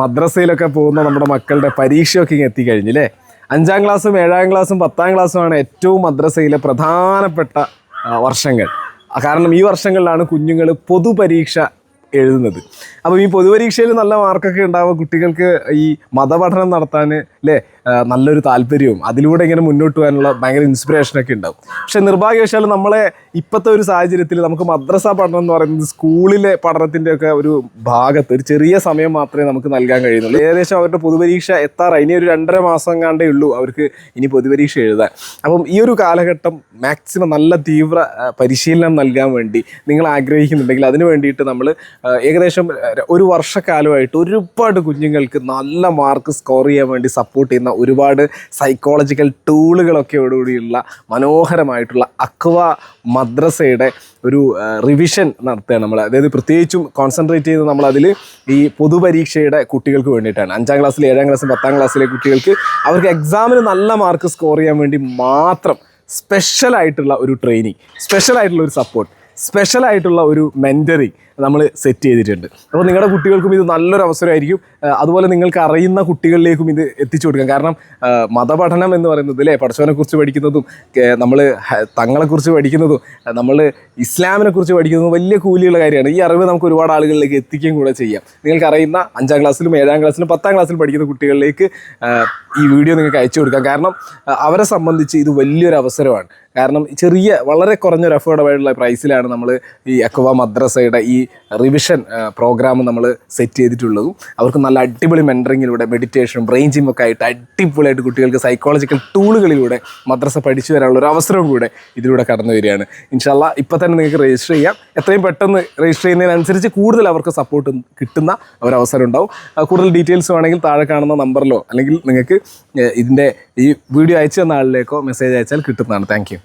മദ്രസയിലൊക്കെ പോകുന്ന നമ്മുടെ മക്കളുടെ പരീക്ഷയൊക്കെ ഇങ്ങനെ എത്തിക്കഴിഞ്ഞു അല്ലേ അഞ്ചാം ക്ലാസ്സും ഏഴാം ക്ലാസ്സും പത്താം ക്ലാസ്സുമാണ് ഏറ്റവും മദ്രസയിലെ പ്രധാനപ്പെട്ട വർഷങ്ങൾ. കാരണം ഈ വർഷങ്ങളിലാണ് കുഞ്ഞുങ്ങൾ പൊതുപരീക്ഷ എഴുതുന്നത്. അപ്പോൾ ഈ പൊതുപരീക്ഷയിൽ നല്ല മാർക്കൊക്കെ ഉണ്ടാവുക കുട്ടികൾക്ക് ഈ മതപഠനം നടത്താൻ അല്ലേ നല്ലൊരു താല്പര്യവും അതിലൂടെ ഇങ്ങനെ മുന്നോട്ട് പോകാനുള്ള ഭയങ്കര ഇൻസ്പിറേഷനൊക്കെ ഉണ്ടാവും. പക്ഷേ നിർഭാഗ്യവശാൽ നമ്മളെ ഇപ്പോഴത്തെ ഒരു സാഹചര്യത്തിൽ നമുക്ക് മദ്രസ പഠനം എന്ന് പറയുന്നത് സ്കൂളിലെ പഠനത്തിന്റെ ഒക്കെ ഒരു ഭാഗത്ത് ഒരു ചെറിയ സമയം മാത്രമേ നമുക്ക് നൽകാൻ കഴിയുന്നുള്ളൂ. ഏകദേശം അവരുടെ പൊതുപരീക്ഷ എത്താറായി. ഇനി ഒരു രണ്ടര മാസം കണ്ടേ ഉള്ളൂ അവർക്ക് ഇനി പൊതുപരീക്ഷ എഴുതാൻ. അപ്പം ഈ ഒരു കാലഘട്ടം മാക്സിമം നല്ല തീവ്ര പരിശീലനം നൽകാൻ വേണ്ടി നിങ്ങൾ ആഗ്രഹിക്കുന്നുണ്ടെങ്കിൽ അതിന് വേണ്ടിയിട്ട് നമ്മൾ ഏകദേശം ഒരു വർഷക്കാലമായിട്ട് ഒരുപാട് കുഞ്ഞുങ്ങൾക്ക് നല്ല മാർക്ക് സ്കോർ ചെയ്യാൻ വേണ്ടി സപ്പോർട്ട് ചെയ്യുന്ന ഒരുപാട് സൈക്കോളജിക്കൽ ടൂളുകളൊക്കെയോടുകൂടിയുള്ള മനോഹരമായിട്ടുള്ള അക്വ മദ്രസയുടെ ഒരു റിവിഷൻ നടത്തുകയാണ് നമ്മൾ. അതായത് പ്രത്യേകിച്ചും കോൺസെൻട്രേറ്റ് ചെയ്ത് നമ്മളതിൽ ഈ പൊതുപരീക്ഷയുടെ കുട്ടികൾക്ക് വേണ്ടിയിട്ടാണ്. അഞ്ചാം ക്ലാസ്സിൽ ഏഴാം ക്ലാസ്സിൽ പത്താം ക്ലാസ്സിലെ കുട്ടികൾക്ക് അവർക്ക് എക്സാമിന് നല്ല മാർക്ക് സ്കോർ ചെയ്യാൻ വേണ്ടി മാത്രം സ്പെഷ്യലായിട്ടുള്ള ഒരു ട്രെയിനിങ് സ്പെഷ്യലായിട്ടുള്ള ഒരു സപ്പോർട്ട് സ്പെഷ്യലായിട്ടുള്ള ഒരു മെന്ററിങ് നമ്മൾ സെറ്റ് ചെയ്തിട്ടുണ്ട്. അപ്പോൾ നിങ്ങളുടെ കുട്ടികൾക്കും ഇത് നല്ലൊരു അവസരമായിരിക്കും. അതുപോലെ നിങ്ങൾക്ക് അറിയുന്ന കുട്ടികളിലേക്കും ഇത് എത്തിച്ചു കൊടുക്കാം. കാരണം മതപഠനം എന്ന് പറയുന്നത് അല്ലേ പഠിച്ചവനെക്കുറിച്ച് പഠിക്കുന്നതും നമ്മൾ തങ്ങളെക്കുറിച്ച് പഠിക്കുന്നതും നമ്മൾ ഇസ്ലാമിനെ കുറിച്ച് പഠിക്കുന്നതും വലിയ കൂലിയുള്ള കാര്യമാണ്. ഈ അറിവ് നമുക്ക് ഒരുപാട് ആളുകളിലേക്ക് എത്തിക്കുകയും കൂടെ ചെയ്യാം. നിങ്ങൾക്ക് അറിയുന്ന അഞ്ചാം ക്ലാസ്സിലും ഏഴാം ക്ലാസ്സിലും പത്താം ക്ലാസ്സിലും പഠിക്കുന്ന കുട്ടികളിലേക്ക് ഈ വീഡിയോ നിങ്ങൾക്ക് അയച്ചു കൊടുക്കാം. കാരണം അവരെ സംബന്ധിച്ച് ഇത് വലിയൊരു അവസരമാണ്. കാരണം ചെറിയ വളരെ കുറഞ്ഞൊരു അഫോർഡബിളുള്ള പ്രൈസിലാണ് നമ്മൾ ഈ അക്വ മദ്രസയുടെ ഈ റിവിഷൻ പ്രോഗ്രാം നമ്മൾ സെറ്റ് ചെയ്തിട്ടുള്ളതും അവർക്ക് നല്ല അടിപൊളി മെന്ററിങ്ങിലൂടെ മെഡിറ്റേഷനും ബ്രെയിൻ ജിമ്മൊക്കെ ആയിട്ട് അടിപൊളിയായിട്ട് കുട്ടികൾക്ക് സൈക്കോളജിക്കൽ ടൂളുകളിലൂടെ മദ്രസ പഠിച്ചു വരാനുള്ള ഒരു അവസരവും കൂടെ ഇതിലൂടെ കടന്നു വരികയാണ്. ഇൻഷാല്ല ഇപ്പം തന്നെ നിങ്ങൾക്ക് രജിസ്റ്റർ ചെയ്യാം. എത്രയും പെട്ടെന്ന് രജിസ്റ്റർ ചെയ്യുന്നതിനനുസരിച്ച് കൂടുതൽ അവർക്ക് സപ്പോർട്ട് കിട്ടുന്ന ഒരവസരം ഉണ്ടാവും. കൂടുതൽ ഡീറ്റെയിൽസ് വേണമെങ്കിൽ താഴെ കാണുന്ന നമ്പറിലോ അല്ലെങ്കിൽ നിങ്ങൾക്ക് ഇതിന്റെ ഈ വീഡിയോ അയച്ചു തന്ന ആളിലേക്കോ മെസ്സേജ് അയച്ചാൽ കിട്ടുന്നതാണ്. താങ്ക്